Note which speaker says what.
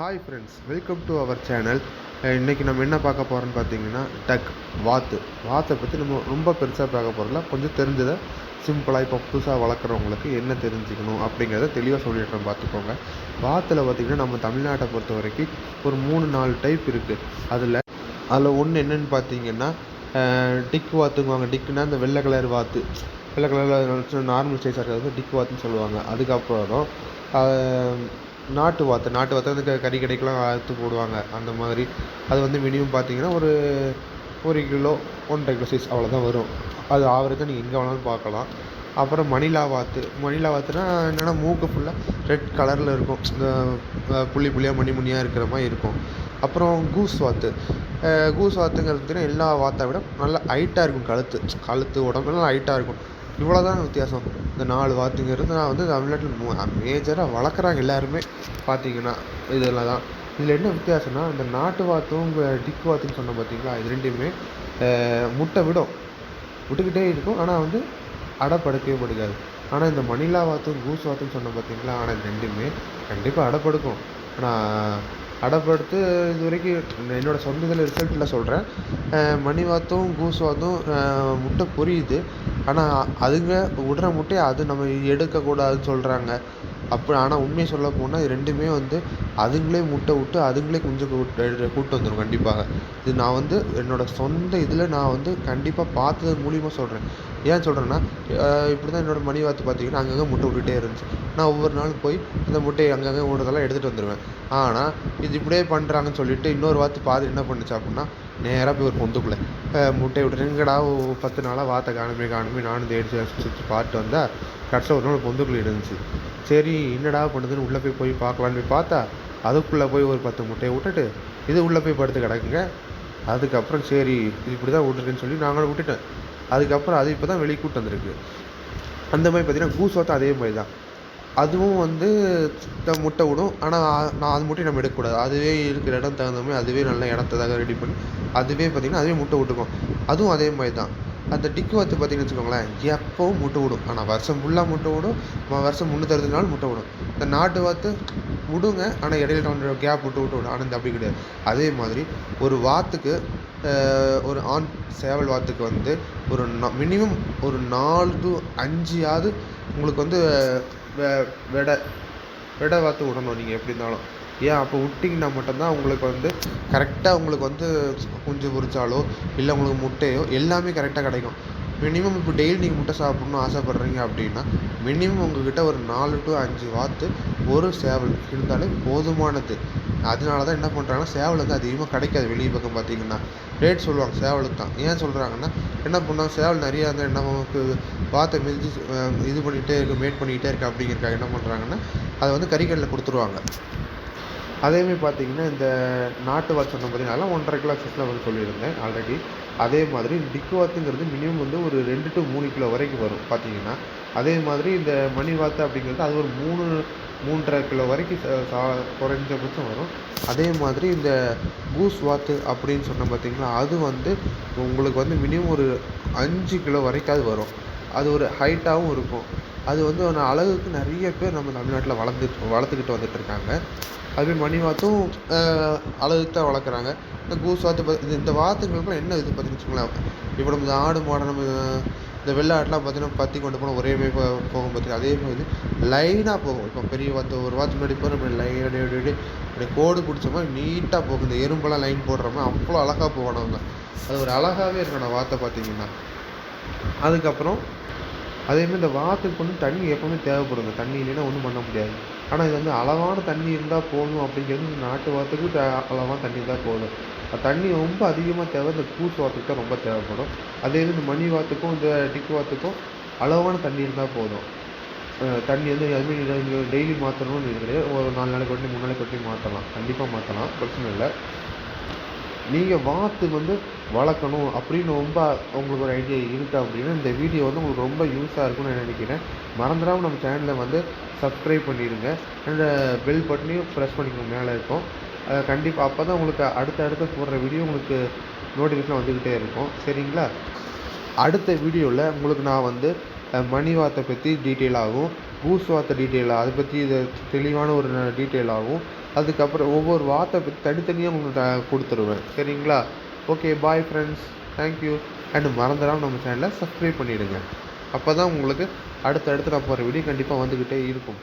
Speaker 1: Hi friends welcome to our channel இன்றைக்கி நம்ம என்ன பார்க்க போகிறோம்னு பார்த்தீங்கன்னா டக் வாத்து. வாத்தை பற்றி நம்ம ரொம்ப பெருசாக பார்க்க போகிறதில்ல கொஞ்சம் தெரிஞ்சதை சிம்பிளாக இப்போ புதுசாக வளர்க்குறவங்களுக்கு என்ன தெரிஞ்சுக்கணும் அப்படிங்கிறத தெளிவாக சொல்லிடுறோம் பார்த்துக்கோங்க. வாத்தில் பார்த்திங்கன்னா நம்ம தமிழ்நாட்டை பொறுத்த வரைக்கும் ஒரு மூணு நாலு டைப் இருக்குது அதில் அதில் ஒன்று என்னென்னு பார்த்தீங்கன்னா டிக் வாத்துங்குவாங்க. டிக்குன்னா இந்த வெள்ளை கலர் வாத்து. வெள்ளை கலரில் நார்மல் சைஸாக இருக்கிறது டிக் வாத்துன்னு சொல்லுவாங்க. அதுக்கப்புறம் நாட்டு வாத்து நாட்டு வாத்து வந்து கறி கடைக்கெலாம் அறுத்து போடுவாங்க அந்த மாதிரி. அது வந்து மினிமம் பார்த்தீங்கன்னா ஒரு ஒரு கிலோ ஒன்றரை கிலோ சைஸ் அவ்வளோதான் வரும். அது ஆவரேஜாக நீங்கள் எங்கே வேணாலும் பார்க்கலாம். அப்புறம் மணிலா வாத்து. மணிலா வாத்துனா என்னென்னா மூக்கு ஃபுல்லாக ரெட் கலரில் இருக்கும். இந்த புள்ளி புள்ளியாக மணி மணியாக இருக்கிற மாதிரி இருக்கும். அப்புறம் கூஸ் வாத்து. கூஸ் வாத்துங்கிறது எல்லா வாத்தை விட நல்லா ஹைட்டாக இருக்கும் கழுத்து. கழுத்து உடம்பு நல்லா ஹைட்டாக இருக்கும். இவ்வளோ தான் வித்தியாசம். இந்த நாலு வாத்துங்கிறது நான் வந்து தமிழ்நாட்டில் மேஜராக வளர்க்குறாங்க எல்லாருமே. பார்த்தீங்கன்னா இதெல்லாம் தான் இதில் என்ன வித்தியாசம்னா இந்த நாட்டு வாத்தும் டிக் வாத்துன்னு சொன்னோம் பார்த்தீங்களா இது ரெண்டுமே முட்டை விடும். விட்டுக்கிட்டே இருக்கும். ஆனால் வந்து அடை படுக்கவே படுக்காது ஆனால் இந்த மணிலா வாத்தும் கூஸ் வாத்துன்னு சொன்னோம் பார்த்தீங்களா ஆனால் இது ரெண்டுமே கண்டிப்பாக அடப்படுக்கும். ஆனால் அடைப்படுத்து இது வரைக்கும் என்னோடய சொந்த இதில் ரிசல்ட்டில் சொல்கிறேன் மணி வாத்தும் கூஸ் வாத்தும் முட்டை பொரியுது. ஆனால் அதுங்க விடுற முட்டையை அது நம்ம எடுக்கக்கூடாதுன்னு சொல்கிறாங்க அப்போ ஆனால் உண்மையை சொல்ல போனால் இது ரெண்டுமே வந்து அதுங்களே முட்டை விட்டு அதுங்களே குஞ்சு கூட்டு கூட்டு வந்துடும் கண்டிப்பாக. இது நான் வந்து என்னோட சொந்த இதில் நான் வந்து கண்டிப்பாக பார்த்தது மூலியமாக சொல்கிறேன் ஏன் சொல்கிறேன்னா இப்படி தான் என்னோடய மணி வாத்து பார்த்தீங்கன்னா அங்கங்கே முட்டை விட்டுட்டே இருந்துச்சு. நான் ஒவ்வொரு நாளும் போய் அந்த முட்டையை அங்கங்கே விடுறதெல்லாம் எடுத்துகிட்டு வந்துடுவேன் ஆனால் இது இப்படியே பண்ணுறாங்கன்னு சொல்லிட்டு இன்னொரு வாத்து பாதி என்ன பண்ணுச்சு அப்படின்னா நேராக போய் ஒரு பொந்துக்குள்ளே முட்டையை விட்டு எங்கடா பத்து நாளாக வாத்தை காணுமே காணுமே நானும் தேடி சுற்றி பார்த்துட்டு வந்தால் கடைசியில் ஒரு நாள் பொந்துக்குள்ளே இருந்துச்சு சரி என்னடா பண்ணுதுன்னு உள்ளே போய் போய் பார்க்கலான்னு போய் பார்த்தா அதுக்குள்ளே போய் ஒரு பத்து முட்டையை விட்டுட்டு இது உள்ளே போய் படுத்து கிடக்குங்க. அதுக்கப்புறம் சரி இது இப்படி தான் விட்டுருக்குன்னு சொல்லி நாங்களும் விட்டுட்டேன் அதுக்கப்புறம் அது இப்போ தான் வெளியே கூட்டு வந்திருக்கு. அந்த மாதிரி பார்த்தீங்கன்னா கூசோத்தம் அதே மாதிரி தான். அதுவும் வந்து முட்டை விடும். ஆனால் நான் அது முட்டையை நம்ம எடுக்கக்கூடாது. அதுவே இருக்கிற இடம் தகுந்த மாதிரி அதுவே நல்ல இடத்ததாக ரெடி பண்ணி அதுவே பார்த்திங்கன்னா அதுவே முட்டை விட்டுக்கும். அதுவும் அதே மாதிரி தான். அந்த டிக்கு வாத்து பார்த்தீங்கன்னு வச்சுக்கோங்களேன் எப்போவும் முட்டை விடும். ஆனால் வருஷம் ஃபுல்லாக முட்டை விடும். வருஷம் முந்நூற்றறுபது நாள் முட்டை விடும். இந்த நாட்டு வாத்து விடுங்க ஆனால் இடையில கொஞ்சம் கேப் விட்டு விட்டு விடும். ஆனால் இந்த அப்படி கிடையாது. அதே மாதிரி ஒரு வாத்துக்கு ஒரு ஆண் சேவல் வாத்துக்கு வந்து ஒரு மினிமம் ஒரு நாலு டு அஞ்சாவது உங்களுக்கு வந்து வெ- வெடை வெடை வாத்து விடணும் நீங்கள் எப்படி இருந்தாலும். ஏன் அப்போ விட்டிங்கன்னா மட்டும்தான் உங்களுக்கு வந்து கரெக்டாக உங்களுக்கு வந்து குஞ்சு பொரிச்சாலோ இல்லை உங்களுக்கு முட்டையோ எல்லாமே கரெக்டாக கிடைக்கும். மினிமம் இப்போ டெய்லி நீங்கள் முட்டை சாப்பிட்ணுன்னு ஆசைப்பட்றீங்க அப்படின்னா மினிமம் உங்ககிட்ட ஒரு நாலு டு அஞ்சு வாத்து ஒரு சேவல் இருந்தாலே போதுமானது. அதனால தான் என்ன பண்ணுறாங்கன்னா சேவல் வந்து அதிகமாக கிடைக்காது வெளியே பக்கம் பார்த்தீங்கன்னா ரேட் சொல்லுவாங்க சேவலுக்கு தான். ஏன் சொல்கிறாங்கன்னா என்ன பண்ணாங்க சேவல் நிறையா இருந்தால் என்ன நமக்கு வாத்தை மிதிச்சு இது பண்ணிகிட்டே இருக்கு மேட் பண்ணிக்கிட்டே இருக்கு அப்படிங்கிறக்காக என்ன பண்ணுறாங்கன்னா அதை வந்து கறிக்கடையில் கொடுத்துருவாங்க. அதேமாதிரி பார்த்தீங்கன்னா இந்த நாட்டு வாத்து சொன்ன பார்த்தீங்கன்னா அதெல்லாம் ஒன்றரை கிலோ சைஸில் வந்து சொல்லியிருந்தேன் ஆல்ரெடி அதே மாதிரி டிக்கு வாத்துங்கிறது மினிமம் வந்து ஒரு ரெண்டு டு மூணு கிலோ வரைக்கும் வரும் பார்த்தீங்கன்னா அதே மாதிரி இந்த மணி வாத்து அப்படிங்கிறது அது ஒரு மூணு மூன்றரை கிலோ வரைக்கும் ச- சா- குறைஞ்சபட்சம் வரும். அதே மாதிரி இந்த கூஸ் வாத்து அப்படின்னு சொன்னோம் பார்த்தீங்களா அது வந்து உங்களுக்கு வந்து மினிமம் ஒரு அஞ்சு கிலோ வரைக்காவது வரும். அது ஒரு ஹைட்டாகவும் இருக்கும். அது வந்து ஒரு அழகுக்கு நிறைய பேர் நம்ம தமிழ்நாட்டில் வளர்ந்துட்டு வளர்த்துக்கிட்டு வந்துட்டு இருக்காங்க. அதுவே மணி வாத்தும் அழகுக்கு தான் வளர்க்குறாங்க. இந்த கூஸ் வாத்து பார்த்து இந்த வாத்துங்களுக்குலாம் என்ன இது பார்த்தீங்கன்னு வச்சுக்கோங்களேன். இப்போ நம்ம இந்த ஆடு மாடு நம்ம இந்த வெள்ளை ஆடுலாம் பார்த்தீங்கன்னா பற்றி கொண்டு போனால் ஒரே மாதிரி போகும் பார்த்தீங்கன்னா அதே மாதிரி லைனாக போகும். இப்போ பெரிய வாத்து ஒரு வாத்து முன்னாடி போகிற நம்ம லைன் அடி அப்படி கோடு பிடிச்ச மாதிரி நீட்டாக போகும். இந்த எறும்பெல்லாம் லைன் போடுற மாதிரி அவ்வளோ அழகாக போகணும் அவங்க அது ஒரு அழகாகவே இருக்கணும் வாத்தை பார்த்தீங்கன்னா அதுக்கப்புறம் அதேமாதிரி இந்த வாத்துக்கு வந்து தண்ணி எப்போவுமே தேவைப்படுங்க. தண்ணி இல்லைன்னா ஒன்றும் பண்ண முடியாது. ஆனால் இது வந்து அளவான தண்ணி இருந்தால் போதும் அப்படிங்கிறது இந்த நாட்டு வாத்துக்கு த அளவான தண்ணி இருந்தால் போதும். தண்ணி ரொம்ப அதிகமாக தேவை இந்த கூஸ் வாத்துக்கு தான் ரொம்ப தேவைப்படும். அதே இது இந்த மணி வாத்துக்கும் இந்த டிக்கு வாத்துக்கும் அளவான தண்ணி இருந்தால் போதும். தண்ணி வந்து அதுமாதிரி டெய்லி மாற்றணும்னு இது கிடையாது. ஒரு நாலு நாளைக்கு ஒட்டி மூணு நாளைக்கு வட்டி மாற்றலாம் கண்டிப்பாக மாற்றலாம் பிரச்சனை இல்லை. நீங்கள் வாத்து வந்து வளர்க்கணும் அப்படின்னு ரொம்ப உங்களுக்கு ஒரு ஐடியா இருக்குது அப்படின்னா இந்த வீடியோ வந்து உங்களுக்கு ரொம்ப யூஸாக இருக்கும்னு நான் நினைக்கிறேன். மறந்துடாமல் நம்ம சேனலை வந்து சப்ஸ்கிரைப் பண்ணிடுங்க அந்த பெல் பட்டனையும் ப்ரெஸ் பண்ணிக்கணும் மேலே இருக்கும். கண்டிப்பாக அப்போ தான் உங்களுக்கு அடுத்த அடுத்து போடுற வீடியோ உங்களுக்கு நோட்டிஃபிகேஷன் வந்துக்கிட்டே இருக்கும். சரிங்களா? அடுத்த வீடியோவில் உங்களுக்கு நான் வந்து மணி வாத்தை பற்றி டீட்டெயிலாகவும் கூஸ் வார்த்தை டீட்டெயிலாக அதை பற்றி இது தெளிவான ஒரு டீட்டெயிலாகவும் அதுக்கப்புறம் ஒவ்வொரு வார்த்தை தனித்தனியாக உங்களுக்கு கொடுத்துருவேன். சரிங்களா? Okay bye friends thank you and மறந்துடாமல் நம்ம சேனலை சப்ஸ்கிரைப் பண்ணிவிடுங்க அப்போ தான் உங்களுக்கு அடுத்தடுத்து நான் போகிற வீடியோ கண்டிப்பாக வந்துக்கிட்டே இருக்கும்.